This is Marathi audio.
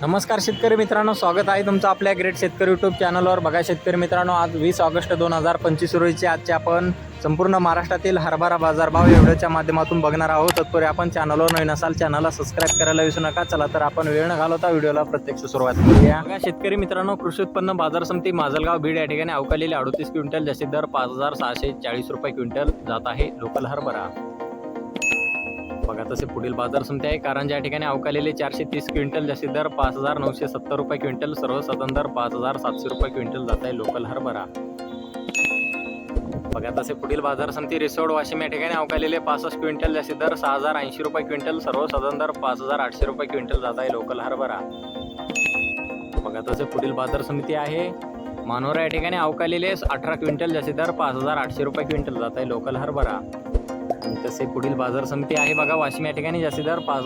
नमस्कार शेतकरी मित्रांनो स्वागत आहे तुमचं आपल्या ग्रेट शेतकरी यूट्यूब चॅनलवर बघा शेतकरी मित्रांनो आज वीस ऑगस्ट दोन हजार पंचवीस रोजीचे आजचे आपण संपूर्ण महाराष्ट्रातील हरभरा बाजारभाव एवढ्याच्या माध्यमातून बघणार आहोत. तत्पूर्वी आपण चॅनलवर नवीन असाल चॅनलला सबस्क्राईब करायला विसरू नका. चला तर आपण वेळ न घालवता व्हिडिओला प्रत्यक्ष सुरुवात करूया. बघा शेतकरी मित्रांनो कृषी उत्पन्न बाजार समिती माजलगाव बीड या ठिकाणी अवकालेले अडतीस क्विंटल जसे दर पाच हजार सहाशे चाळीस रुपये क्विंटल जात आहे लोकल हरभरा. बघा तसे पुढील बाजार समिती आहे. कारण ज्या ठिकाणी अवकालेले चारशे तीस क्विंटल जास्तीत दर पाच हजार नऊशे सत्तर रुपये क्विंटल सर्वसाधारण दर पाच हजार सातशे रुपये क्विंटल जात आहे लोकल हरभरा. बघा तसे पुढील बाजार समिती रिसोड वाशिम या ठिकाणी अवकालेले पासष्ट क्विंटल जास्तीत दर सहा हजार ऐंशी रुपये क्विंटल सर्वसाधारण दर पाच हजार आठशे रुपये क्विंटल जात आहे लोकल हरभरा. बघा तसे पुढील बाजार समिती आहे. मानोरा या ठिकाणी अवकालेले अठरा क्विंटल जास्तीत दर पाच हजार आठशे रुपये क्विंटल जात आहे लोकल हरभरा. तसे पुढील बाजार समिती आहे बघा वाशिम या ठिकाणी जास्तीदार दर पाच